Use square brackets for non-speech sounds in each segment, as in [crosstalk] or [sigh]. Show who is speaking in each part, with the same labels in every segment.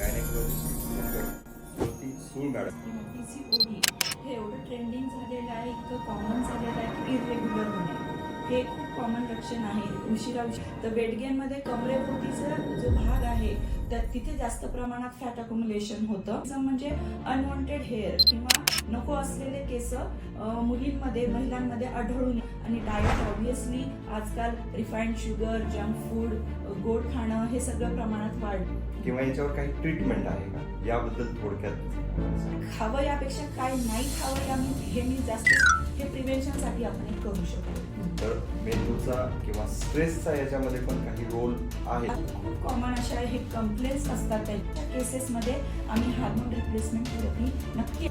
Speaker 1: Gynaecologist madam
Speaker 2: हे एवढं trending झालेलं आहे इतकं कॉमन झालेलं आहे की इरेग्युलर होणे हे खूप कॉमन लक्षण आहे उशिरा तर वेट गेनमध्ये कमरेभोवतीचा जो भाग आहे तर तिथे जास्त प्रमाणात फॅट अकोमुलेशन होतं म्हणजे अनवॉन्टेड हेअर किंवा नको असलेले केस मुलींमध्ये महिलांमध्ये आढळून आणि डाएट ऑब्विसली आजकाल रिफाईंड शुगर जंक फूड गोड खाणं हे सगळं प्रमाणात वाढ
Speaker 1: किंवा याच्यावर काही ट्रीटमेंट आहे का? याबद्दल थोडक्यात.
Speaker 2: खावं यापेक्षा काय नाही खावं या मी हे मी जास्त हे प्रिव्हेन्शनसाठी आपण करू शकतो.
Speaker 1: तर मेंदूचा किंवा स्ट्रेसचा याच्यामध्ये पण काही रोल आहे?
Speaker 2: खूप कॉमन अशा हे कंप्लेंट्स असतात त्यांच्या केसेसमध्ये आम्ही हार्मोन रिप्लेसमेंट थेरपी नक्की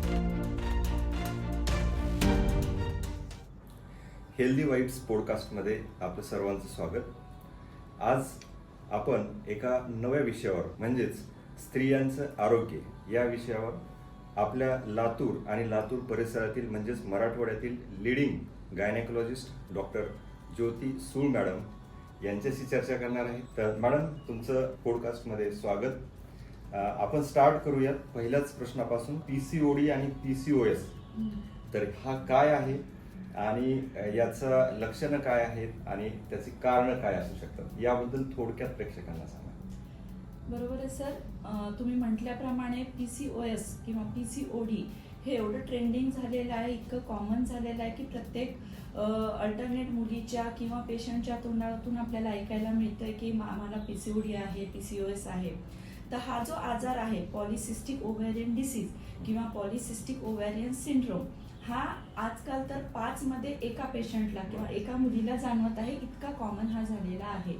Speaker 1: हेल्दी वाईब्स पॉडकास्टमध्ये आपलं सर्वांचं स्वागत. आज आपण एका नव्या विषयावर म्हणजेच स्त्रियांचं आरोग्य या विषयावर आपल्या लातूर आणि लातूर परिसरातील म्हणजेच मराठवाड्यातील leading gynaecologist doctor Jyoti Sul madam यांच्याशी चर्चा करणार आहे. तर मॅडम तुमचं पॉडकास्टमध्ये स्वागत. आपण स्टार्ट करूयात पहिल्याच प्रश्नापासून. पी सी ओ डी आणि पी सी ओ एस तर हा काय आहे? आणि याचं लक्षणं काय आहेत आणि त्याची कारणं काय असू शकतात याबद्दल थोडक्यात प्रेक्षकांना सांगा.
Speaker 2: बरोबर आहे सर. तुम्ही म्हटल्याप्रमाणे पी सी ओ एस किंवा पी सी ओ डी हे एवढं ट्रेंडिंग झालेलं आहे इतकं कॉमन झालेलं आहे की प्रत्येक अल्टरनेट मुलीच्या किंवा पेशंटच्या तोंडातून आपल्याला ऐकायला मिळतंय की आम्हाला पी सी ओ डी आहे पी सी ओ एस आहे. तर हा जो आजार आहे पॉलिसिस्टिक ओव्हॅरियन डिसीज किंवा पॉलिसिस्टिक ओव्हॅरियन सिंड्रोम हा आजकाल तर पाच मध्ये एका पेशंटला किंवा एका मुलीला जाणवत आहे इतका कॉमन हा झालेला आहे.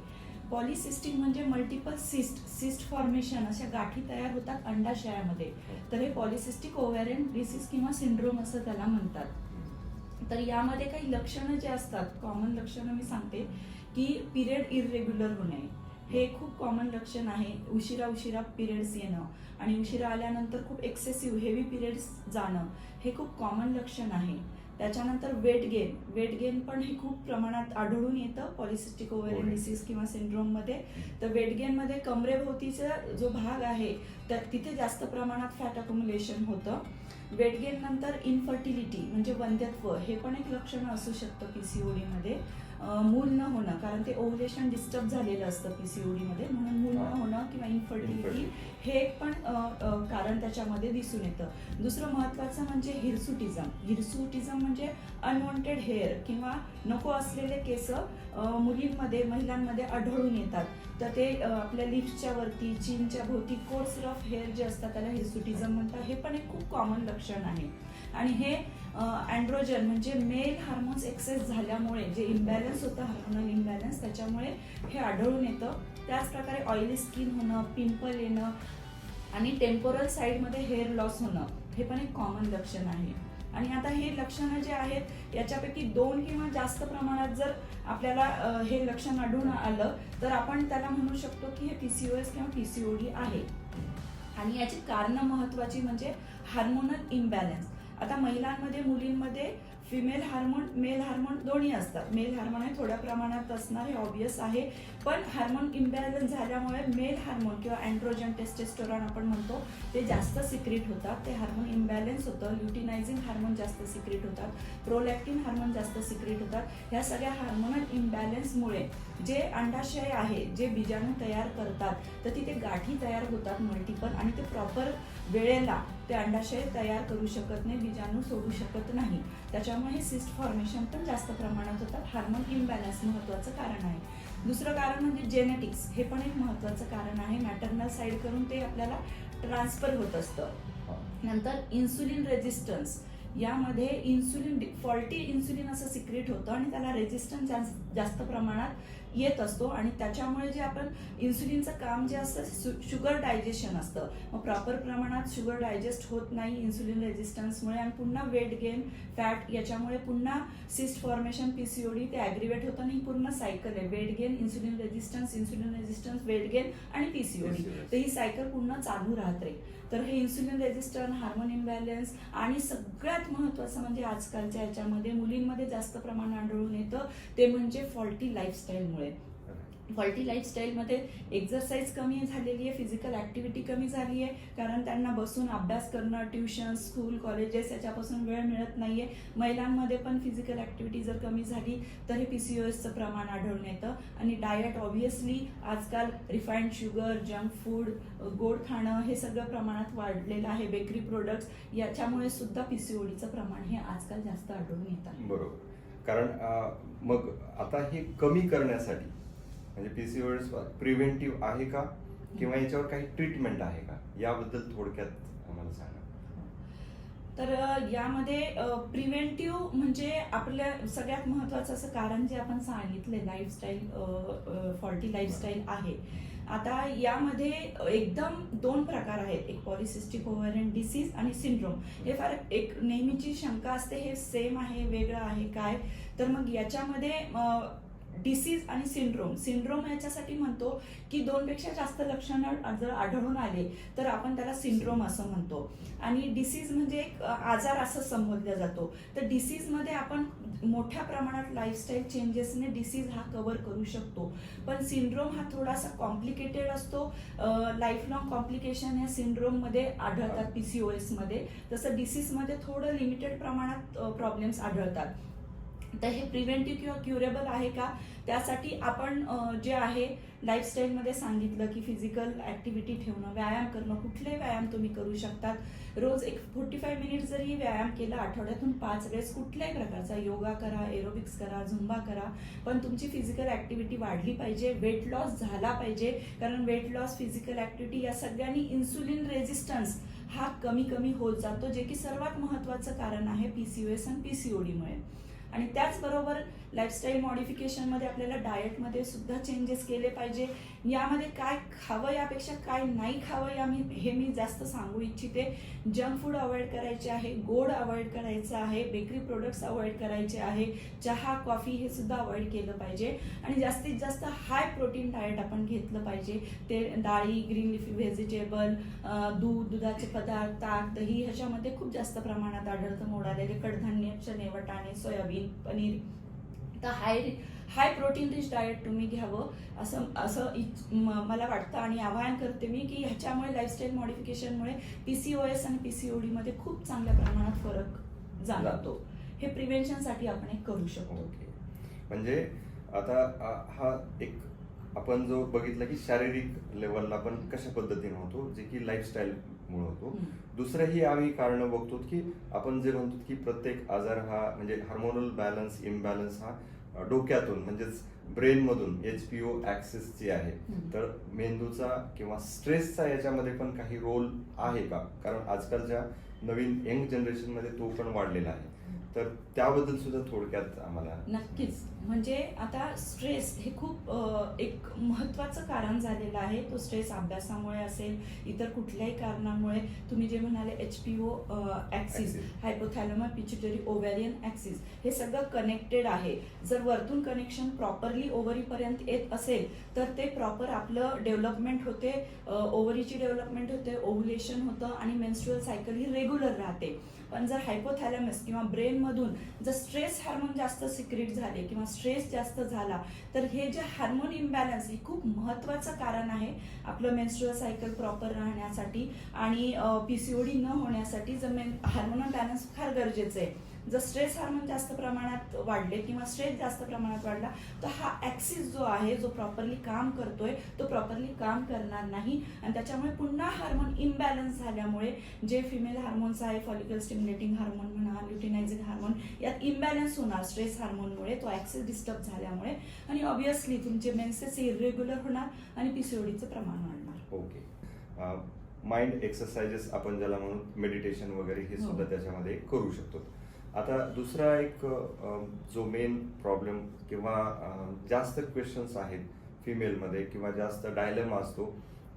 Speaker 2: पॉलिसिस्टिक म्हणजे मल्टिपल सिस्ट सिस्ट फॉर्मेशन अशा गाठी तयार होतात अंडाशयामध्ये तर हे पॉलिसिस्टिक ओव्हॅरियन डिसीज किंवा सिंड्रोम असं त्याला म्हणतात. तर यामध्ये काही लक्षणं जे असतात कॉमन लक्षणं मी सांगते की पिरियड इरेग्युलर होणे हे खूप कॉमन लक्षण आहे. उशिरा उशिरा पिरियड्स येणं आणि उशिरा आल्यानंतर खूप एक्सेसिव्ह हेवी पिरियड्स जाणं हे खूप कॉमन लक्षण आहे. त्याच्यानंतर वेट गेन वेट गेन पण हे खूप प्रमाणात आढळून येतं. Polycystic ovarian. डिसीज किंवा सिंड्रोममध्ये तर वेट गेनमध्ये कमरेभोवतीचा जो भाग आहे तर तिथे जास्त प्रमाणात फॅट अकोमुलेशन होतं. वेट गेन नंतर इनफर्टिलिटी म्हणजे वंध्यत्व हे पण एक लक्षण असू शकतं पीसीओडी मध्ये. अं, मूल न होणं कारण ते ओव्हुलेशन डिस्टर्ब झालेलं असतं पीसीओडी मध्ये म्हणून मूल. न होणं किंवा इनफर्टिलिटी. हे एक पण कारण त्याच्यामध्ये दिसून येतं. दुसरं महत्वाचं म्हणजे हिरसुटिझम हिरसुटिझम म्हणजे अनवॉन्टेड हेअर किंवा नको असलेले केस मुलींमध्ये महिलांमध्ये आढळून येतात. तर ते आपल्या लिप्सच्या वरती चीनच्या भोवती कोर्स रफ हेअर जे असतात त्याला हिरसुटिझम म्हणतात. हे पण एक खूप कॉमन लक्षण आहे. आणि हे अँड्रोजन म्हणजे मेल हार्मोन्स एक्सेस झाल्यामुळे जे इम्बॅलन्स होतं हार्मोनल इम्बॅलन्स त्याच्यामुळे हे आढळून येतं. त्याच प्रकारे ऑइली स्किन होणं पिंपल येणं आणि टेम्पोरल साईडमध्ये हेअर लॉस होणं हे पण एक कॉमन लक्षण आहे. आणि आता हे लक्षणं जे आहेत याच्यापैकी दोन किंवा जास्त प्रमाणात जर आपल्याला हे लक्षण आढळून आलं तर आपण त्याला म्हणू शकतो की हे पीसीओएस किंवा टी सी ओ डी आहे. आणि याची कारणं महत्वाची म्हणजे हार्मोनल इम्बॅलन्स आता महिलांमध्ये मुलींमध्ये फिमेल हार्मोन मेल हार्मोन दोन्ही असतात. मेल हार्मोन हे थोड्या प्रमाणात असणार हे ऑब्वियस आहे. पण हार्मोन इम्बॅलन्स झाल्यामुळे मेल हार्मोन किंवा अँड्रोजन टेस्टेस्टोरॉन आपण म्हणतो ते जास्त सिक्रेट होतात. ते हार्मोन इम्बॅलन्स होतं. ल्युटिनायझिंग हार्मोन जास्त सिक्रेट होतात. प्रोलॅक्टिन हार्मोन जास्त सिक्रेट होतात. ह्या सगळ्या हार्मोनल इम्बॅलन्समुळे जे अंडाशय आहे जे बीजाणू तयार करतात तर तिथे गाठी तयार होतात मल्टिपल आणि ते प्रॉपर वेळेला ते अंडाशय तयार करू शकत नाही बीजाणू सोडू शकत नाही. त्याच्यामुळे हे सिस्ट फॉर्मेशन पण जास्त प्रमाणात होतात. हार्मोन इम्बॅलन्स महत्वाचं कारण आहे. दुसरं कारण म्हणजे जेनेटिक्स हे पण एक महत्वाचं कारण आहे. मॅटर्नल साईड करून ते आपल्याला ट्रान्सफर होत असतं. नंतर इन्सुलिन रेजिस्टन्स यामध्ये इन्सुलिन फॉल्टी इन्सुलिन असं सिक्रेट होतं आणि त्याला रेजिस्टन्स जास्त प्रमाणात येत असतो आणि त्याच्यामुळे जे आपण इन्सुलिनचं काम जे असतं शुगर डायजेशन असतं. मग प्रॉपर प्रमाणात शुगर डायजेस्ट होत नाही इन्सुलिन रेजिस्टन्समुळे आणि पुन्हा वेट गेन फॅट याच्यामुळे पुन्हा सिस्ट फॉर्मेशन पीसीओडी ते ॲग्रिवेट होतं आणि ही पूर्ण सायकल आहे. Weight gain insulin resistance insulin resistance weight gain आणि पीसीओडी. तर ही सायकल पुन्हा चालू राहते. तर हे इन्सुलिन रेजिस्टन्स हार्मोन इम्बॅलन्स आणि सगळ्यात महत्त्वाचं म्हणजे आजकालच्या याच्यामध्ये मुलींमध्ये जास्त प्रमाण आढळून येतं. ते म्हणजे फॉल्टी लाईफस्टाईलमुळे फॉल्टी लाईफस्टाईलमध्ये एक्झरसाईज कमी झालेली आहे फिजिकल ॲक्टिव्हिटी कमी झाली आहे कारण त्यांना बसून अभ्यास करणं ट्युशन स्कूल कॉलेजेस याच्यापासून वेळ मिळत नाही आहे महिलांमध्ये पण फिजिकल ॲक्टिव्हिटी जर कमी झाली तर हे पी सी ओ एसचं प्रमाण आढळून येतं. आणि डायट ऑब्व्हियसली आजकाल रिफाईंड शुगर जंक फूड गोड खाणं हे सगळं प्रमाणात वाढलेलं आहे. बेकरी प्रोडक्ट्स याच्यामुळे सुद्धा पी सी ओ डीचं प्रमाण हे आजकाल जास्त आढळून येतं
Speaker 1: बरोबर. कारण मग आता हे कमी करण्यासाठी म्हणजे पीसीओएस प्रिव्हेंटिव्ह आहे का? किंवा याच्यावर काही ट्रीटमेंट आहे का? याबद्दल थोडक्यात आम्हाला सांगा.
Speaker 2: तर यामध्ये प्रिव्हेंटिव्ह म्हणजे आपल्या सगळ्यात महत्वाचं असं कारण जे आपण सांगितले लाईफस्टाईल फॉल्टी लाईफस्टाईल आहे. आता यामध्ये एकदम दोन प्रकार आहेत. एक पॉलिसिस्टिक ओव्हरन डिसीज आणि सिंड्रोम हे फार एक नेहमीची शंका असते हे सेम आहे वेगळं आहे काय? तर मग याच्यामध्ये डिसीज आणि सिंड्रोम. सिंड्रोम याच्यासाठी म्हणतो की दोनपेक्षा जास्त लक्षणं जर आढळून आले तर आपण त्याला सिंड्रोम असं म्हणतो. आणि डिसीज म्हणजे एक आजार असं संबोधला जातो. तर डिसीजमध्ये आपण मोठ्या प्रमाणात लाईफस्टाईल चेंजेसने डिसीज हा कव्हर करू शकतो. पण सिंड्रोम हा थोडासा कॉम्प्लिकेटेड असतो. लाईफ लॉंग कॉम्प्लिकेशन या सिंड्रोममध्ये आढळतात पी सी ओ एसमध्ये. तसं डिसीजमध्ये थोडं लिमिटेड प्रमाणात प्रॉब्लेम्स आढळतात. तर हे प्रिव्हेंटिव्ह किंवा क्युरेबल आहे का? त्यासाठी आपण जे आहे लाईफस्टाईलमध्ये सांगितलं की फिजिकल ॲक्टिव्हिटी ठेवणं व्यायाम करणं कुठले व्यायाम तुम्ही करू शकतात? रोज एक फोर्टी फाय मिनिट जरी व्यायाम केला आठवड्यातून पाच वेळेस कुठल्याही प्रकारचा योगा करा एरोबिक्स करा झुंबा करा पण तुमची फिजिकल ॲक्टिव्हिटी वाढली पाहिजे वेट लॉस झाला पाहिजे कारण वेट लॉस फिजिकल ॲक्टिव्हिटी या सगळ्यांनी इन्सुलिन रेझिस्टन्स हा कमी कमी होत जातो जे की सर्वात महत्त्वाचं कारण आहे पी सी ओ एस आणि पी सी ओ डीमुळे आणि त्याचबरोबर लाईफस्टाईल मॉडिफिकेशनमध्ये आपल्याला डाएटमध्ये सुद्धा चेंजेस केले पाहिजे. यामध्ये काय खावं यापेक्षा काय नाही खावं या मी हे मी जास्त सांगू इच्छिते. जंक फूड अवॉइड करायचे आहे गोड अवॉइड करायचं आहे बेकरी प्रोडक्ट्स अवॉइड करायचे आहे. चहा कॉफी हे सुद्धा अवॉइड केलं पाहिजे. आणि जास्तीत जास्त हाय प्रोटीन डाएट आपण घेतलं पाहिजे. ते डाळी ग्रीन लिफी व्हेजिटेबल दूध दुधाचे पदार्थ ताक दही ह्याच्यामध्ये खूप जास्त प्रमाणात आढळतं. मोड आलेले कडधान्य चणे वटाणे सोयाबीन पनीर तर high high protein rich diet तुम्ही घ्यावं असं असं इच- मला वाटतं आणि आवाहन करते मी की ह्याच्यामुळे लाईफस्टाईल मॉडिफिकेशनमुळे पी सी ओ एस आणि पी सी ओ डीमध्ये खूप चांगल्या प्रमाणात फरक जाणवतो. हे प्रिव्हेन्शनसाठी आपण एक करू शकतो.
Speaker 1: म्हणजे आता हा एक आपण जो बघितला की शारीरिक लेवलला पण कशा पद्धतीने होतो जे की लाईफस्टाईल मुळे होतो. दुसरंही आम्ही कारण बघतो की आपण जे म्हणतो की प्रत्येक आजार हा म्हणजे हार्मोनल बॅलन्स इम्बॅलन्स हा डोक्यातून म्हणजेच ब्रेन मधून एच पी ओ ऍक्सेस जी आहे. तर मेंदूचा किंवा स्ट्रेसचा याच्यामध्ये पण काही रोल आहे का कारण आजकालच्या नवीन यंग जनरेशनमध्ये तो पण वाढलेला आहे तर त्याबद्दल सुद्धा थोडक्यात आम्हाला
Speaker 2: नक्कीच. म्हणजे आता स्ट्रेस हे खूप एक महत्वाचं कारण झालेलं आहे. तो स्ट्रेस अभ्यासामुळे असेल इतर कुठल्याही कारणामुळे. तुम्ही जे म्हणाले H P O axis
Speaker 1: Axis.
Speaker 2: Hypothalamo pituitary ovarian axis हे सगळं कनेक्टेड आहे. जर वरतून कनेक्शन प्रॉपरली ओव्हरीपर्यंत येत असेल तर ते प्रॉपर आपलं डेव्हलपमेंट होते. ओव्हरीची डेव्हलपमेंट होते ओव्हुलेशन होतं आणि मेन्स्ट्रुअल सायकल ही रेग्युलर राहते. पण जर हायपोथॅलॅमस किंवा ब्रेनमधून जर स्ट्रेस हार्मोन जास्त सिक्रेट झाले किंवा स्ट्रेस जास्त झाला तर हे जे हार्मोन इम्बॅलन्स हे खूप महत्वाचं कारण आहे आपलं मेन्स्ट्रुअल सायकल प्रॉपर राहण्यासाठी आणि पी सी ओ डी न होण्यासाठी जर मेन हार्मोनल बॅलन्स फार गरजेचं आहे. जर स्ट्रेस हार्मोन जास्त प्रमाणात वाढले किंवा स्ट्रेस जास्त प्रमाणात वाढला तर हा ऍक्सिस जो आहे जो प्रॉपरली काम करतोय तो प्रॉपरली काम करणार नाही. आणि त्याच्यामुळे पुन्हा हार्मोन इम्बॅलन्स झाल्यामुळे जे फिमेल हार्मोन्स आहे फॉलिकल स्टिम्युलेटिंग हार्मोन म्हणा ल्युटिनायझिंग हार्मोन यात इम्बॅलन्स होणार स्ट्रेस हार्मोनमुळे तो ऍक्सिस डिस्टर्ब झाल्यामुळे. आणि ऑब्विसली तुमचे मेन्सेस इरेग्युलर होणार आणि पीसीओडीचं प्रमाण वाढणार.
Speaker 1: ओके. माइंड एक्सरसाइजेस आपण ज्याला म्हणून मेडिटेशन वगैरे हे
Speaker 2: हो.
Speaker 1: सुद्धा त्याच्यामध्ये करू शकतो. आता दुसरा एक जो मेन प्रॉब्लेम किंवा जास्त क्वेश्चन्स आहेत फिमेलमध्ये किंवा जास्त डायलेमा असतो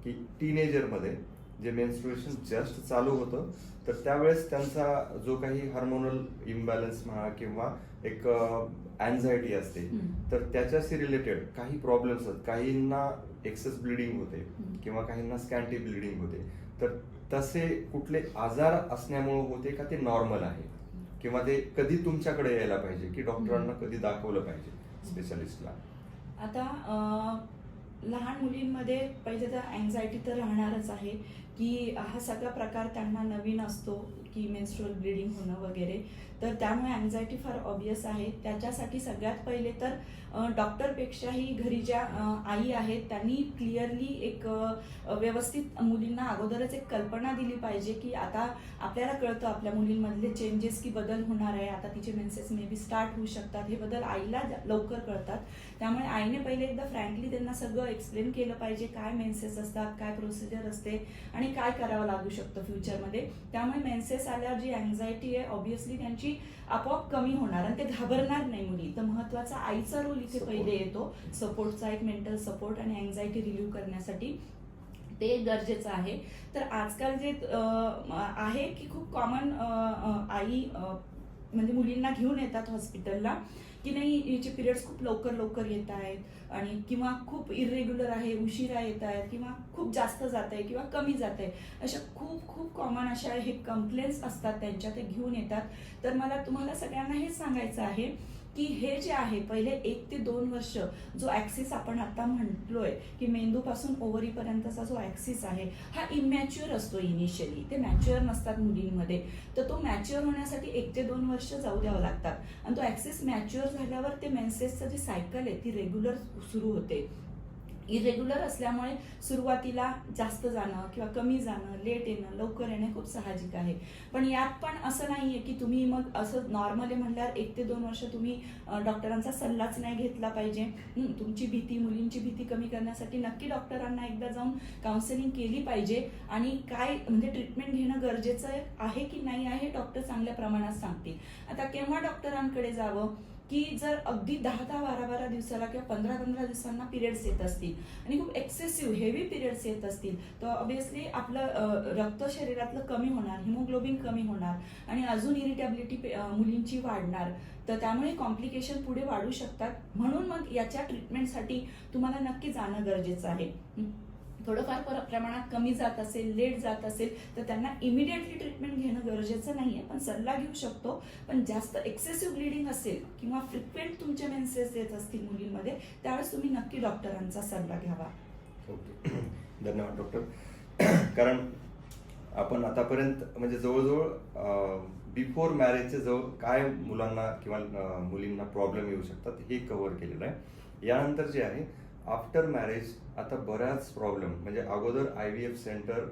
Speaker 1: की टीनेजरमध्ये जे मेन्स्ट्रुएशन जस्ट चालू होतं तर त्यावेळेस त्यांचा जो काही हार्मोनल इम्बॅलन्स म्हणा किंवा एक अँझायटी असते. तर त्याच्याशी रिलेटेड काही प्रॉब्लेम्स आहेत काहींना एक्सेस ब्लिडिंग होते. किंवा काहींना स्कॅन्टी ब्लिडिंग होते तर तसे कुठले आजार असण्यामुळे होते का ते नॉर्मल आहे किंवा ते कधी तुमच्याकडे यायला पाहिजे की डॉक्टरांना कधी दाखवलं पाहिजे स्पेशालिस्टला?
Speaker 2: आता लहान मुलींमध्ये पहिले तर अँझायटी तर राहणारच आहे की हा सगळा प्रकार त्यांना नवीन असतो की मेन्स्ट्रुअल ब्लिडिंग होणं वगैरे. तर त्यामुळे अँझायटी फार ऑबियस आहे. त्याच्यासाठी सगळ्यात पहिले तर डॉक्टरपेक्षाही घरी ज्या आई आहेत त्यांनी क्लिअरली एक व्यवस्थित मुलींना अगोदरच एक कल्पना दिली पाहिजे की आता आपल्याला कळतं आपल्या मुलींमधले चेंजेस की बदल होणार आहे. आता तिचे मेन्सेस मे बी स्टार्ट होऊ शकतात. हे बदल आईला लवकर कळतात. त्यामुळे आईने पहिले एकदा फ्रँकली त्यांना सगळं एक्सप्लेन केलं पाहिजे. काय मेन्सेस असतात काय प्रोसिजर असते आणि काय करावं लागू शकतं फ्युचरमध्ये त्यामुळे मेन्सेस आल्यावर जी अँझायटी आहे ऑब्विसली त्यांची आपोआप कमी होणार आणि ते घाबरणार नाही मुली. तर महत्त्वाचा आईचा रोल इथे. पहिले येतो. सपोर्टचा एक मेंटल सपोर्ट आणि अँझायटी रिलीव्ह करण्यासाठी ते गरजेचं आहे. तर आजकाल जे आहे की खूप कॉमन आई म्हणजे मुलींना घेऊन येतात हॉस्पिटलला की नाही याचे पिरियड्स खूप लवकर लवकर येत आहेत आणि किंवा खूप इरेग्युलर आहे उशिरा येत आहेत किंवा खूप जास्त जात आहे किंवा कमी जात आहे. अशा खूप खूप कॉमन अशा हे कंप्लेंट्स असतात त्यांच्या ते घेऊन येतात. तर मला तुम्हाला सगळ्यांना हेच सांगायचं आहे की हे जे आहे पहिले एक ते दोन वर्ष जो ऍक्सिस आपण आता म्हटलोय की मेंदूपासून ओव्हरीपर्यंतचा जो ऍक्सिस आहे हा इमॅच्युअर असतो इनिशियली ते मॅच्युअर नसतात मुलींमध्ये. तर तो मॅच्युअर होण्यासाठी एक ते दोन वर्ष जाऊ द्यावं लागतात. आणि तो ऍक्सिस मॅच्युअर झाल्यावर ते मेन्सेसचं जी सायकल आहे ती रेग्युलर सुरू होते. इरेग्युलर असल्यामुळे सुरुवातीला जास्त जाणं किंवा कमी जाणं लेट येणं लवकर येणं खूप साहजिक आहे. पण यात पण असं नाही आहे की तुम्ही मग असं नॉर्मली म्हणल्यावर एक ते दोन वर्ष तुम्ही डॉक्टरांचा सल्लाच नाही घेतला पाहिजे. तुमची भीती मुलींची भीती कमी करण्यासाठी नक्की डॉक्टरांना एकदा जाऊन काउन्सिलिंग केली पाहिजे. आणि काय म्हणजे ट्रीटमेंट घेणं गरजेचं आहे की नाही आहे डॉक्टर चांगल्या प्रमाणात सांगतील. आता केव्हा डॉक्टरांकडे जावं? की जर अगदी दहा दहा बारा बारा दिवसाला किंवा पंधरा पंधरा दिवसांना पिरियड्स येत असतील आणि खूप एक्सेसिव्ह हेवी पिरियड्स येत असतील तर ऑब्वियसली आपलं रक्त शरीरातलं कमी होणार हिमोग्लोबिन कमी होणार आणि अजून इरिटेबिलिटी मुलींची वाढणार. तर त्यामुळे कॉम्प्लिकेशन पुढे वाढू शकतात. म्हणून मग याच्या ट्रीटमेंटसाठी तुम्हाला नक्की जाणं गरजेचं आहे. थोडंफार पर- प्रमाणात कमी जात असेल लेट जात असेल तर त्यांना इमिडिएटली ट्रीटमेंट घेणं गरजेचं नाही आहे पण सल्ला घेऊ शकतो पण जास्त एक्सेसिव्ह ब्लिडिंग असेल किंवा फ्रिक्वेंट तुमचे मेन्सेस येत असतील मुलींमध्ये त्यावेळेस तुम्ही नक्की डॉक्टरांचा सल्ला घ्यावा.
Speaker 1: ओके. धन्यवाद डॉक्टर. कारण आपण आतापर्यंत म्हणजे जवळजवळ बिफोर मॅरेजचे जवळ काय मुलांना किंवा मुलींना प्रॉब्लेम येऊ शकतात हे कव्हर केलेलं आहे. यानंतर जे आहे आफ्टर मॅरेज आता बऱ्याच प्रॉब्लेम म्हणजे अगोदर आय व्ही एफ सेंटर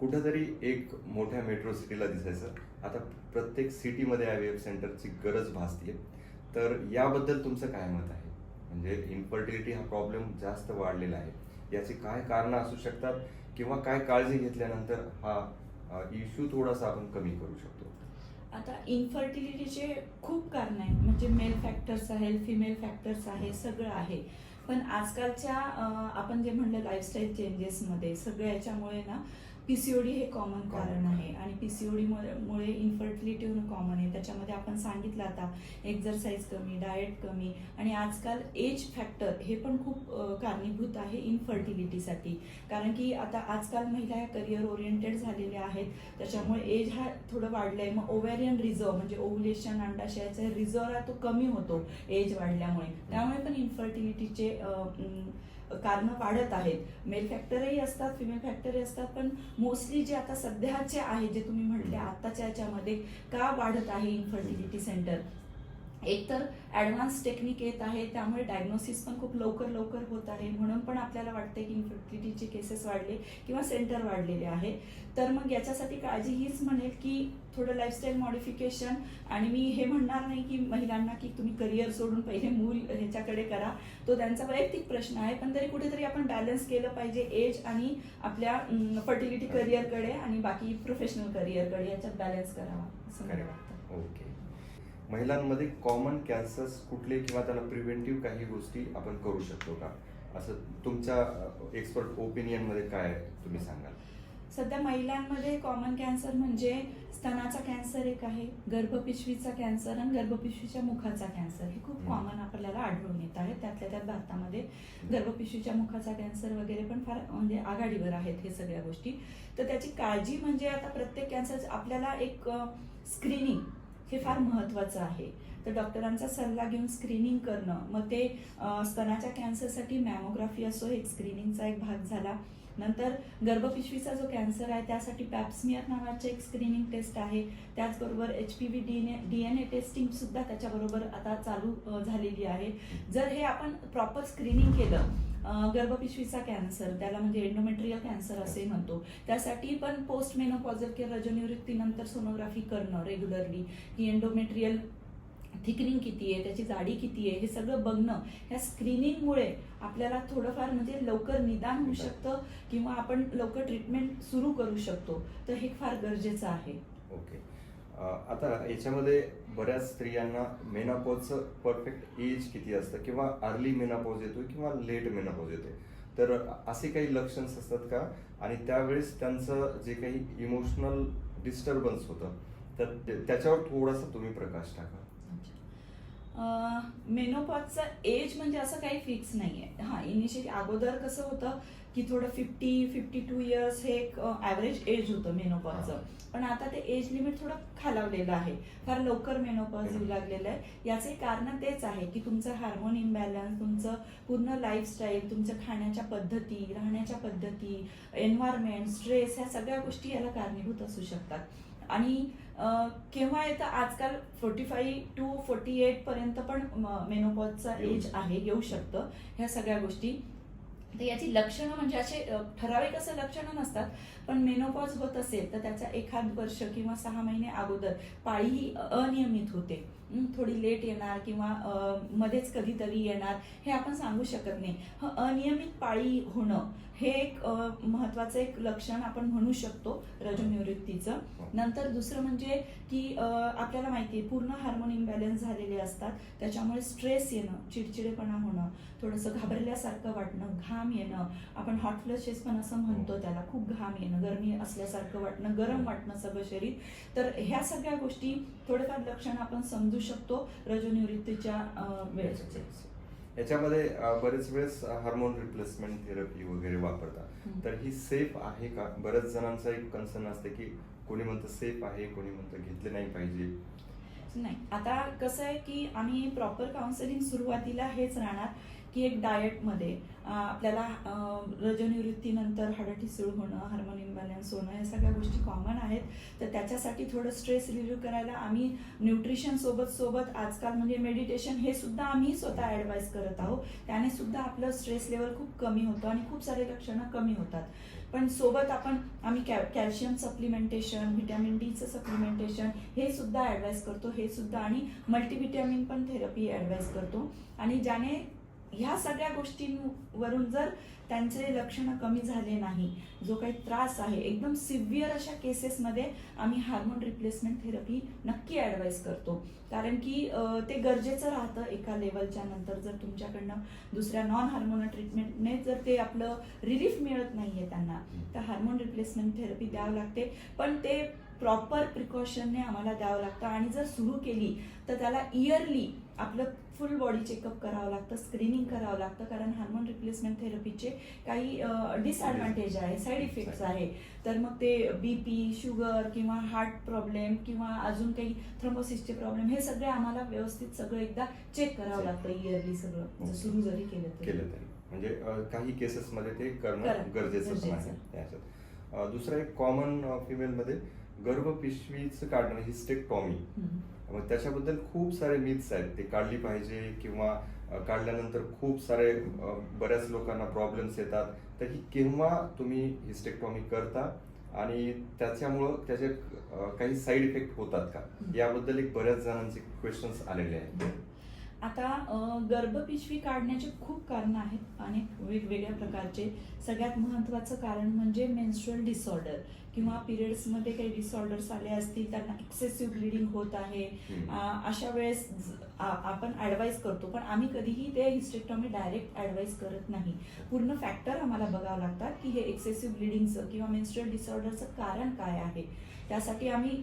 Speaker 1: कुठंतरी एक मोठ्या मेट्रो सिटीला दिसायचं. आता प्रत्येक सिटीमध्ये आय व्ही एफ सेंटरची गरज भासते तर याबद्दल तुमचं काय मत आहे? म्हणजे इन्फर्टिलिटी हा प्रॉब्लेम जास्त वाढलेला आहे. याची काय कारणं असू शकतात किंवा काय काळजी घेतल्यानंतर हा इश्यू थोडासा आपण कमी करू शकतो?
Speaker 2: आता इन्फर्टिलिटीचे खूप कारण आहेत. म्हणजे मेल फॅक्टर्स आहे फिमेल फॅक्टर्स आहे सगळं आहे. पण आजकालच्या आपण जे म्हणलं लाईफस्टाईल चेंजेसमध्ये सगळ्या याच्यामुळे ना पीसीओडी हे कॉमन कारण आहे. आणि पीसीओडी मुळे इन्फर्टिलिटी होणं कॉमन आहे. त्याच्यामध्ये आपण सांगितलं आता एक्झरसाईज कमी डाएट कमी आणि आजकाल एज फॅक्टर हे पण खूप कारणीभूत आहे इन्फर्टिलिटीसाठी कारण की आता आजकाल महिला ह्या करिअर ओरिएंटेड झालेल्या आहेत. त्याच्यामुळे एज हा थोडं वाढलंय. मग ओव्हॅरियन रिझर्व म्हणजे ओव्हुलेशन अंडाशयाचा रिझर्व आहे तो कमी होतो एज वाढल्यामुळे. त्यामुळे पण इन्फर्टिलिटीचे कारण वाढत आहेत. मेल फॅक्टरही असतात फिमेल फॅक्टरही असतात पण मोस्टली जे आता सध्याचे आहे जे तुम्ही म्हटले आत्ताच्या याच्यामध्ये का वाढत आहे इन्फर्टिलिटी सेंटर एक तर ॲडव्हान्स टेक्निक येत आहे त्यामुळे डायग्नोसिस पण खूप लवकर लवकर होत आहे. म्हणून पण आपल्याला वाटते की इन्फर्टिलिटीचे केसेस वाढले किंवा सेंटर वाढलेले आहे तर मग याच्यासाठी काळजी हीच म्हणेल की थोडं लाईफस्टाईल मॉडिफिकेशन आणि मी हे म्हणणार नाही की महिलांना की तुम्ही करिअर सोडून पहिले मूल ह्याच्याकडे करा. तो त्यांचा वैयक्तिक प्रश्न आहे पण तरी कुठेतरी आपण बॅलन्स केलं पाहिजे एज आणि आपल्या फर्टिलिटी करिअरकडे आणि बाकी प्रोफेशनल करिअरकडे याच्यात बॅलन्स करावा असं मला वाटतं.
Speaker 1: ओके. महिलांमध्ये कॉमन कॅन्सर्स कुठले किंवा त्याला प्रिव्हेंटिव्ह काही गोष्टी आपण करू शकतो का? असं तुमच्या एक्सपर्ट ओपिनियनमध्ये काय तुम्ही सांगाल?
Speaker 2: सध्या महिलांमध्ये कॉमन कॅन्सर म्हणजे स्तनाचा कॅन्सर एक आहे गर्भपिशवीचा कॅन्सर आणि गर्भपिशवीच्या मुखाचा कॅन्सर हे खूप. कॉमन आपल्याला आढळून येत आहे. त्यातल्या त्यात भारतामध्ये गर्भपिशवीच्या मुखाचा कॅन्सर वगैरे पण फार म्हणजे आघाडीवर आहेत हे सगळ्या गोष्टी. तर त्याची काळजी म्हणजे आता प्रत्येक कॅन्सर आपल्याला एक स्क्रीनिंग हे फार महत्त्वाचं आहे. तर डॉक्टरांचा सल्ला घेऊन स्क्रीनिंग करणं मग ते स्तनाच्या कॅन्सरसाठी मॅमोग्राफी असो एक स्क्रीनिंगचा एक भाग झाला. नंतर गर्भपिशवीचा जो कॅन्सर आहे त्यासाठी पॅप्समियर नावाचे एक स्क्रीनिंग टेस्ट आहे. त्याचबरोबर H P V D D N A testing सुद्धा त्याच्याबरोबर आता चालू झालेली आहे. जर हे आपण प्रॉपर स्क्रीनिंग केलं गर्भपिशवीचा कॅन्सर त्याला म्हणजे एंडोमेट्रियल कॅन्सर असे म्हणतो. त्यासाठी पण पोस्ट मेनोपॉझल किंवा रजनिवृत्तीनंतर सोनोग्राफी करणं रेग्युलरली की एंडोमेट्रियल थिकनिंग किती आहे त्याची जाडी किती आहे हे सगळं बघणं ह्या स्क्रीनिंगमुळे आपल्याला थोडंफार म्हणजे लवकर निदान होऊ शकतं किंवा आपण लवकर ट्रीटमेंट सुरू करू शकतो. तर हे फार गरजेचं आहे.
Speaker 1: ओके. आता याच्यामध्ये बऱ्याच स्त्रियांना मेनापॉजचं परफेक्ट एज किती असतं किंवा अर्ली मेनापॉज येतो किंवा लेट मेनापॉज येते तर असे काही लक्षणस असतात का? आणि त्यावेळेस त्यांचं जे काही इमोशनल डिस्टर्बन्स होतं तर ते- त्याच्यावर थोडासा तुम्ही प्रकाश टाका.
Speaker 2: मेनोपॉजचा एज म्हणजे असं काही फिक्स नाहीये. हा इनिशियली अगोदर कसं होतं की थोडं फिफ्टी फिफ्टी टू इयर्स हे एक ॲव्हरेज एज होतं मेनोपॉजचं पण आता ते एज लिमिट थोडं खालावलेलं आहे. फार लवकर मेनोपॉज येऊ लागलेलं आहे. याचे कारण तेच आहे की तुमचं हार्मोन इम्बॅलन्स तुमचं पूर्ण लाईफस्टाईल तुमच्या खाण्याच्या पद्धती राहण्याच्या पद्धती एन्व्हायरमेंट स्ट्रेस ह्या सगळ्या गोष्टी याला कारणीभूत असू शकतात. आणि केव्हा येतं? आजकाल forty five to forty eight पर्यंत पण मेनोपॉजचा एज आहे येऊ शकतं ह्या सगळ्या गोष्टी. तर याची लक्षणं म्हणजे असे ठराविक असं लक्षणं नसतात पण मेनोपॉज होत असेल तर त्याचा एखाद वर्ष किंवा सहा महिने अगोदर पाळी ही अनियमित होते. थोडी लेट येणार किंवा मध्येच कधीतरी येणार हे आपण सांगू शकत नाही. अनियमित पाळी होणं हे एक महत्वाचं एक लक्षण आपण म्हणू शकतो रजोनिवृत्तीचं. नंतर दुसरं म्हणजे की आपल्याला माहिती आहे पूर्ण हार्मोन इम्बॅलन्स झालेले असतात. त्याच्यामुळे स्ट्रेस येणं चिडचिडेपणा होणं थोडंसं घाबरल्यासारखं वाटणं घाम येणं आपण हॉट फ्लशेस पण असं म्हणतो त्याला खूप घाम येणं गरमी असल्यासारखं वाटणं गरम वाटणं सगळं शरीर. तर ह्या सगळ्या गोष्टी थोडंफार लक्षण आपण समजू शकतो रजोनिवृत्तीच्या अ, वेळेचे
Speaker 1: याच्यामध्ये बरेच वेळेस हार्मोन रिप्लेसमेंट थेरपी वगैरे वापरतात. तर ही सेफ आहे का? बऱ्याच जणांचा एक कन्सर्न असते की कोणी म्हणतं सेफ आहे कोणी म्हणतं घेतले नाही पाहिजे.
Speaker 2: नाही. आता कसं आहे की आम्ही प्रॉपर काउन्सिलिंग सुरुवातीला हेच राहणार. की एक डाएटमध्ये आपल्याला रजनिवृत्तीनंतर रजोनिवृत्तीनंतर होणं हार्मोन इम्बॅलन्स होणं या सगळ्या गोष्टी कॉमन आहेत. तर त्याच्यासाठी थोडं स्ट्रेस रिलीव्ह करायला आम्ही न्यूट्रिशन सोबत सोबत आजकाल म्हणजे मेडिटेशन हे सुद्धा आम्ही स्वतः ॲडवाईस करत आहोत. त्याने सुद्धा आपलं स्ट्रेस लेवल खूप कमी होतं आणि खूप सारे लक्षणं कमी होतात. पण सोबत आपण आम्ही कॅ कॅल्शियम सप्लिमेंटेशन व्हिटॅमिन डीचं सप्लिमेंटेशन हे सुद्धा ॲडवाईस करतो. हे सुद्धा आणि मल्टीव्हिटॅमिन पण थेरपी ॲडवाईस करतो. आणि ज्याने ह्या सगळ्या गोष्टींवरून जर त्यांचे लक्षणं कमी झाले नाही जो काही त्रास आहे एकदम सिव्हिअर अशा केसेसमध्ये आम्ही हार्मोन रिप्लेसमेंट थेरपी नक्की ॲडवाईस करतो. कारण की ते गरजेचं राहतं एका लेवलच्या नंतर जर तुमच्याकडनं दुसऱ्या नॉन हार्मोनल ट्रीटमेंटने जर ते आपलं रिलीफ मिळत नाही आहे त्यांना तर हार्मोन रिप्लेसमेंट थेरपी द्यावं लागते. पण ते प्रॉपर प्रिकॉशनने आम्हाला द्यावं लागतं. आणि जर सुरू केली तर त्याला इयरली आपलं फुल बॉडी चेकअप करावं लागतं स्क्रीनिंग करावं लागतं कारण हार्मोन रिप्लेसमेंट थेरपीचे काही डिसएडव्हान्टेज आहे साईड इफेक्ट्स आहे. तर मग ते बी पी शुगर किंवा हार्ट प्रॉब्लेम किंवा अजून काही थ्रोम्बोसिसचे प्रॉब्लेम हे सगळे आम्हाला व्यवस्थित सगळं एकदा चेक करावं लागतं इयरली सगळं. सुरू जरी केलं
Speaker 1: केलं तरी. म्हणजे काही केसेसमध्ये ते करणं गरजेचं पण आहे दुसरं एक कॉमन फिमेलमध्ये गर्भपिशवीचं काढणं हिस्टेक्टॉमी. मग त्याच्याबद्दल खूप सारे मिथ्स आहेत. ते काढली पाहिजे किंवा काढल्यानंतर खूप सारे बऱ्याच लोकांना प्रॉब्लेम्स येतात. तर ही केव्हा तुम्ही हिस्टेक्टॉमी करता? आणि त्याच्यामुळं त्याचे काही साईड इफेक्ट होतात का. याबद्दल एक बऱ्याच जणांचे क्वेश्चन्स आलेले आहेत.
Speaker 2: आता गर्भपिशवी काढण्याचे खूप कारण आहेत अनेक वेगवेगळ्या प्रकारचे. सगळ्यात महत्त्वाचं कारण म्हणजे मेन्स्ट्रुअल डिसऑर्डर किंवा पिरियड्समध्ये काही डिसऑर्डर्स आले असतील त्यांना एक्सेसिव्ह ब्लिडिंग होत आहे. अशा वेळेस आपण ॲडवाईस करतो पण आम्ही कधीही ते हिस्टेक्टॉमी डायरेक्ट ॲडवाईस करत नाही. पूर्ण फॅक्टर आम्हाला बघावं लागतात की हे एक्सेसिव्ह ब्लिडिंगचं किंवा मेन्स्ट्रुअल डिसऑर्डरचं कारण काय आहे. त्यासाठी आम्ही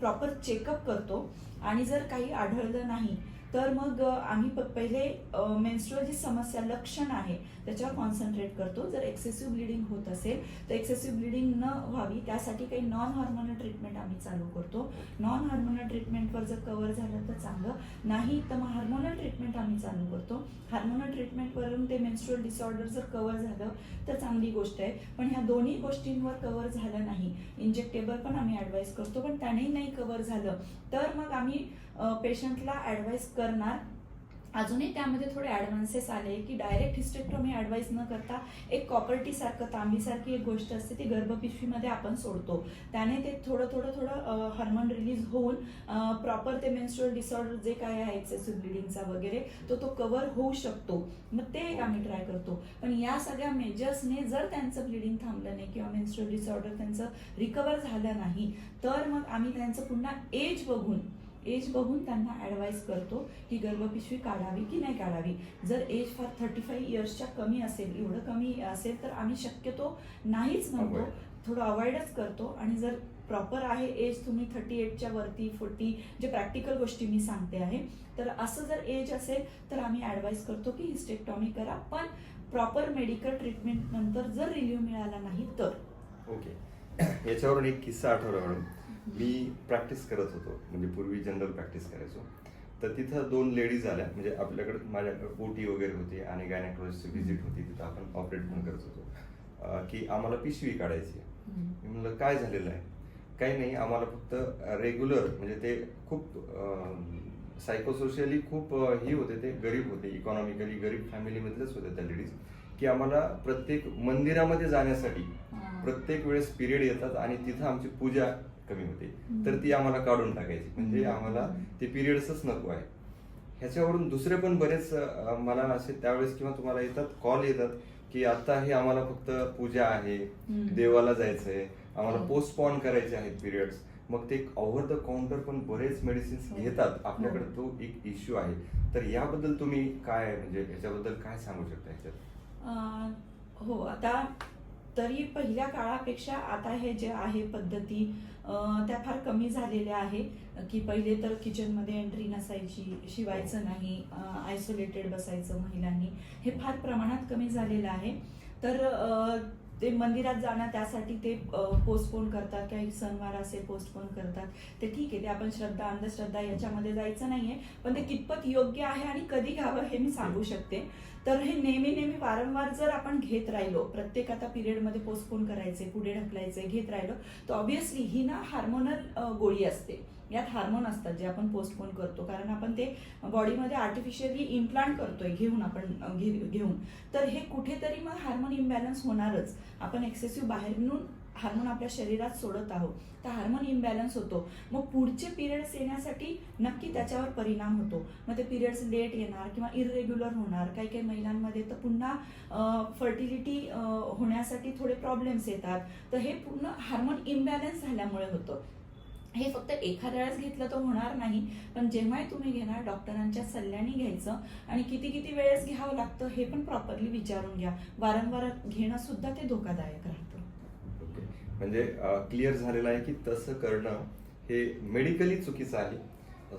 Speaker 2: प्रॉपर चेकअप करतो. आणि जर काही आढळलं नाही तर मग आम्ही प- पहिले मेन्स्ट्रुअल जी समस्या लक्षण आहे त्याच्यावर कॉन्सन्ट्रेट करतो. जर एक्सेसिव्ह ब्लिडिंग होत असेल तर एक्सेसिव्ह ब्लिडिंग न व्हावी त्यासाठी काही नॉन हार्मोनल ट्रीटमेंट आम्ही चालू करतो. नॉन हार्मोनल ट्रीटमेंटवर जर कव्हर झालं तर चांगलं नाही तर मग हार्मोनल ट्रीटमेंट आम्ही चालू करतो. हार्मोनल ट्रीटमेंटवरून ते मेन्स्ट्रुअल डिसऑर्डर जर कव्हर झालं तर चांगली गोष्ट आहे. पण ह्या दोन्ही गोष्टींवर कव्हर झालं नाही. इंजेक्टेबल पण आम्ही ॲडवाईस करतो पण त्यानेही नाही कव्हर झालं. तर मग आम्ही पेशंटला ॲडवाईस करणार. अजूनही त्यामध्ये थोडे ॲडव्हान्सेस आले की डायरेक्ट हिस्टेक्टॉमी ॲडवाईस न करता एक कॉपर्टीसारखं तांबीसारखी एक गोष्ट असते ती गर्भपिशवीमध्ये आपण सोडतो. त्याने ते थोडं थोडं थोडं हार्मोन रिलीज होऊन प्रॉपर ते मेन्स्ट्रुअल डिसऑर्डर जे काय आहे एक्सेसिव्ह ब्लिडिंगचा वगैरे तो तो कव्हर होऊ शकतो. मग ते एक आम्ही ट्राय करतो. पण या सगळ्या मेजर्सने जर त्यांचं ब्लिडिंग थांबलं नाही किंवा मेन्स्ट्रुअल डिसऑर्डर त्यांचं रिकवर झालं नाही तर मग आम्ही त्यांचं पुन्हा एज बघून एज बघून त्यांना ॲडवाईस करतो की गर्भपिशवी काढावी की नाही काढावी. जर एज फार थर्टी फाईव्ह इयर्सच्या कमी असेल एवढं कमी असेल तर आम्ही शक्यतो नाहीच म्हणतो. थोडं अवॉइडच करतो. आणि जर प्रॉपर आहे एज तुम्ही थर्टी एटच्या वरती फोर्टी जे प्रॅक्टिकल गोष्टी मी सांगते आहे तर असं जर एज असेल तर आम्ही ॲडवाईस करतो की हिस्टेक्टॉमी करा. पण प्रॉपर मेडिकल ट्रीटमेंट नंतर जर रिव्ह्यू मिळाला नाही तर.
Speaker 1: ओके [coughs] याच्यावरून एक किस्सा आठवला मॅडम. मी प्रॅक्टिस करत होतो. म्हणजे पूर्वी जनरल प्रॅक्टिस करायचो. तर तिथं दोन लेडीज आल्या. म्हणजे आपल्याकडे माझ्याकडे ओटी वगैरे होती आणि गायनेकोलॉजिस्टची व्हिजिट होती. तिथं आपण ऑपरेट पण करत होतो. की आम्हाला पिशवी काढायची. मी म्हणलं काय झालेलं आहे? काही नाही. आम्हाला फक्त रेग्युलर म्हणजे ते खूप सायकोसोशियली खूप हे होते ते गरीब होते. इकॉनॉमिकली गरीब फॅमिलीमधलेच होते त्या लेडीज की आम्हाला प्रत्येक मंदिरामध्ये जाण्यासाठी प्रत्येक वेळेस पिरियड येतात आणि तिथं आमची पूजा कमी होते. तर ती आम्हाला काढून टाकायची. म्हणजे आम्हाला ते पिरियड्सच नको आहे. ह्याच्यावरून दुसरे पण बरेच मला असे त्यावेळेस किंवा तुम्हाला येतात कॉल येतात की आता हे आम्हाला फक्त पूजा आहे. देवाला जायचंय आम्हाला. पोस्टपॉन करायचे आहेत पिरियड्स मग ते ओव्हर द काउंटर पण बरेच मेडिसिन्स
Speaker 2: हो.
Speaker 1: घेतात. आपल्याकडे
Speaker 2: हो.
Speaker 1: तो एक इश्यू आहे. तर याबद्दल तुम्ही काय म्हणजे याच्याबद्दल काय सांगू शकता ह्याच्यात
Speaker 2: अं, हो आता तरी पहिल्या काळापेक्षा आता हे जे आहे पद्धती त्या फार कमी झालेल्या आहे. की पहिले तर किचनमध्ये एंट्री नसायची शिवायचं नाही आयसोलेटेड बसायचं महिलांनी. हे फार प्रमाणात कमी झालेलं आहे. तर ते मंदिरात जाणं त्यासाठी ते पोस्टपोन करतात काही सणवार असे पोस्टपोन करतात. ते ठीक आहे ते आपण श्रद्धा अंधश्रद्धा याच्यामध्ये जायचं नाहीये पण ते कितपत योग्य आहे आणि कधी घ्यावं हे मी सांगू शकते. तर हे नेहमी नेहमी वारंवार जर आपण घेत राहिलो प्रत्येक आता पिरियडमध्ये पोस्टपोन करायचे पुढे ढकलायचे घेत राहिलो तर ऑब्विसली ही ना हार्मोनल गोळी असते. यात हार्मोन असतात जे आपण पोस्टपोन करतो. कारण आपण ते बॉडीमध्ये आर्टिफिशियली इम्प्लांट करतोय घेऊन आपण घे- घेऊन. तर हे कुठेतरी मग हार्मोन इम्बॅलन्स होणारच. आपण एक्सेसिव्ह बाहेरून हार्मोन आपल्या शरीरात सोडत आहोत. तर हार्मोन इम्बॅलन्स होतो. मग पुढचे पिरियड्स येण्यासाठी नक्की त्याच्यावर परिणाम होतो. मग ते पिरियड्स लेट येणार किंवा इरेग्युलर होणार. काही काही महिलांमध्ये तर पुन्हा फर्टिलिटी होण्यासाठी थोडे प्रॉब्लेम्स येतात. तर हे पूर्ण हार्मोन इम्बॅलन्स झाल्यामुळे होतं. हे फक्त एखाद्या वेळेस घेतलं तर होणार नाही पण जेव्हाही तुम्ही घेणार डॉक्टरांच्या सल्ल्याने घ्यायचं आणि किती किती वेळेस घ्यावं लागतं हे पण प्रॉपरली विचारून घ्या. वारंवार घेणं सुद्धा ते धोकादायक राहतं.
Speaker 1: ओके. म्हणजे क्लिअर झालेलं आहे की तसं करणं हे मेडिकली चुकीचं आहे.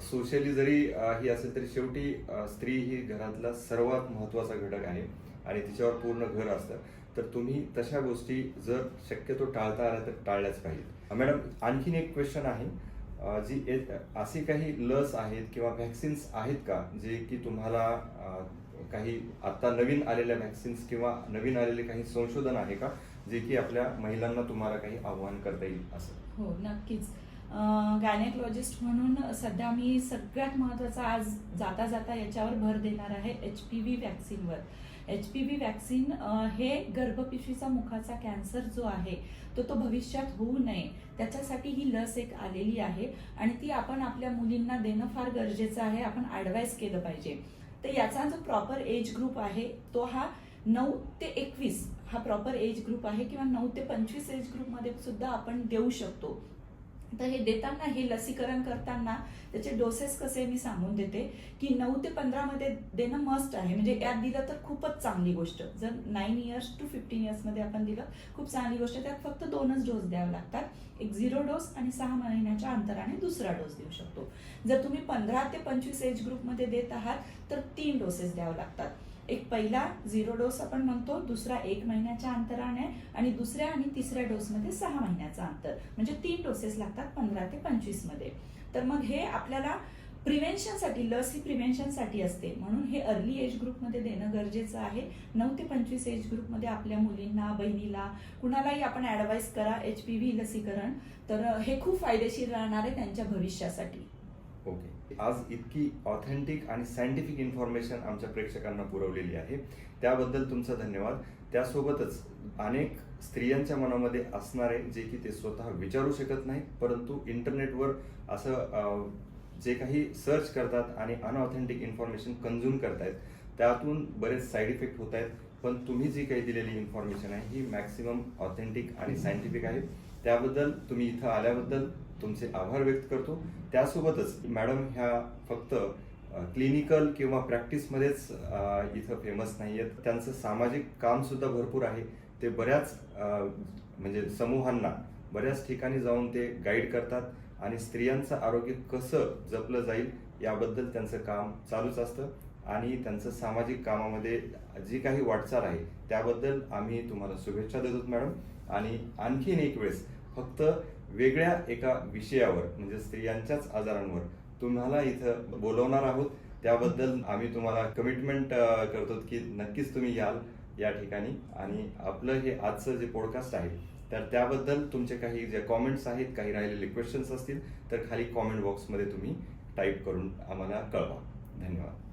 Speaker 1: सोशली जरी ही असेल तरी शेवटी स्त्री ही घरातला सर्वात महत्त्वाचा घटक आहे आणि तिच्यावर पूर्ण घर असतं. तर तुम्ही तशा गोष्टी जर शक्यतो टाळता आल्या तर टाळल्याच पाहिजेत. मॅडम आणखीन एक क्वेश्चन आहे. जी एक अशी काही लस आहेत किंवा व्हॅक्सिन्स आहेत का जे की तुम्हाला काही आता नवीन आलेल्या व्हॅक्सिन्स किंवा नवीन आलेले काही संशोधन आहे का जे की आपल्या महिलांना तुम्हाला काही आव्हान करता येईल असं?
Speaker 2: हो नक्कीच. गायनेकॉलॉजिस्ट म्हणून सध्या मी सगळ्यात महत्त्वाचा आज जाता जाता याच्यावर भर देणार आहे एच पी व्ही वॅक्सिनवर एच पी व्ही वॅक्सिन हे गर्भपिशवीचा मुखाचा कॅन्सर जो आहे तो तो भविष्यात होऊ नये त्याच्यासाठी ही लस एक आलेली आहे आणि ती आपण आपल्या मुलींना देणं फार गरजेचं आहे आपण ॲडवाईस केलं पाहिजे. तर याचा जो प्रॉपर एज ग्रुप आहे तो हा नऊ ते एकवीस हा प्रॉपर एज ग्रुप आहे किंवा नऊ ते पंचवीस एज ग्रुपमध्ये सुद्धा आपण देऊ शकतो. तर हे देताना हे लसीकरण करताना त्याचे डोसेस कसे मी सांगून देते की नऊ ते पंधरामध्ये देणं मस्ट आहे. म्हणजे यात दिलं तर खूपच चांगली गोष्ट. जर नाईन इयर्स टू फिफ्टीन इयर्समध्ये आपण दिलं खूप चांगली गोष्ट आहे. त्यात फक्त दोनच डोस द्यावे लागतात. एक झिरो डोस आणि सहा महिन्याच्या अंतराने दुसरा डोस देऊ शकतो. जर तुम्ही पंधरा ते पंचवीस एज ग्रुपमध्ये देत आहात तर तीन डोसेस द्यावे लागतात. एक पहिला झिरो डोस आपण म्हणतो दुसरा एक महिन्याच्या अंतराने आणि दुसऱ्या आणि तिसऱ्या डोसमध्ये सहा महिन्याचा अंतर. म्हणजे तीन डोसेस लागतात पंधरा ते पंचवीसमध्ये. तर मग हे आपल्याला प्रिव्हेन्शनसाठी लस ही प्रिव्हेन्शनसाठी असते. म्हणून हे अर्ली एज ग्रुपमध्ये देणं गरजेचं आहे. नऊ ते पंचवीस एज ग्रुपमध्ये आपल्या मुलींना बहिणीला कुणालाही आपण ॲडवाईस करा एच पी व्ही लसीकरण. तर हे खूप फायदेशीर राहणार आहे त्यांच्या भविष्यासाठी.
Speaker 1: ओके. आज इतकी ऑथेंटिक आणि सायंटिफिक इन्फॉर्मेशन आमच्या प्रेक्षकांना पुरवलेली आहे. त्याबद्दल तुमचा धन्यवाद. त्यासोबतच अनेक स्त्रियांच्या मनामध्ये असणारे जे की ते स्वतः विचारू शकत नाही परंतु इंटरनेटवर असं जे काही सर्च करतात आणि अनऑथेंटिक इन्फॉर्मेशन कन्झ्युम करतायत त्यातून बरेच साईड इफेक्ट होत आहेत पण तुम्ही जी काही दिलेली इन्फॉर्मेशन आहे ही मॅक्सिमम ऑथेंटिक आणि सायंटिफिक आहे. त्याबद्दल तुम्ही इथं आल्याबद्दल तुमचे आभार व्यक्त करतो. त्यासोबतच मॅडम ह्या फक्त क्लिनिकल किंवा प्रॅक्टिसमध्येच इथं फेमस नाही आहेत त्यांचं सामाजिक काम सुद्धा भरपूर आहे. ते बऱ्याच म्हणजे समूहांना बऱ्याच ठिकाणी जाऊन ते गाईड करतात आणि स्त्रियांचं आरोग्य कसं जपलं जाईल याबद्दल त्यांचं काम चालूच असतं आणि त्यांचं सामाजिक कामामध्ये जी काही वाटचाल आहे त्याबद्दल आम्ही तुम्हाला शुभेच्छा देतो मॅडम. आणि आणखीन एक वेळेस फक्त वेगळ्या एका विषयावर म्हणजे स्त्रियांच्याच आजारांवर तुम्हाला इथं बोलवणार आहोत. त्याबद्दल आम्ही तुम्हाला कमिटमेंट करतो की नक्कीच तुम्ही याल या ठिकाणी. आणि आपलं हे आजचं जे पॉडकास्ट आहे तर त्याबद्दल तुमचे काही जे कॉमेंट्स आहेत काही राहिलेले क्वेश्चन्स असतील तर खाली कॉमेंट बॉक्समध्ये तुम्ही टाईप करून आम्हाला कळवा. धन्यवाद धन्यवाद.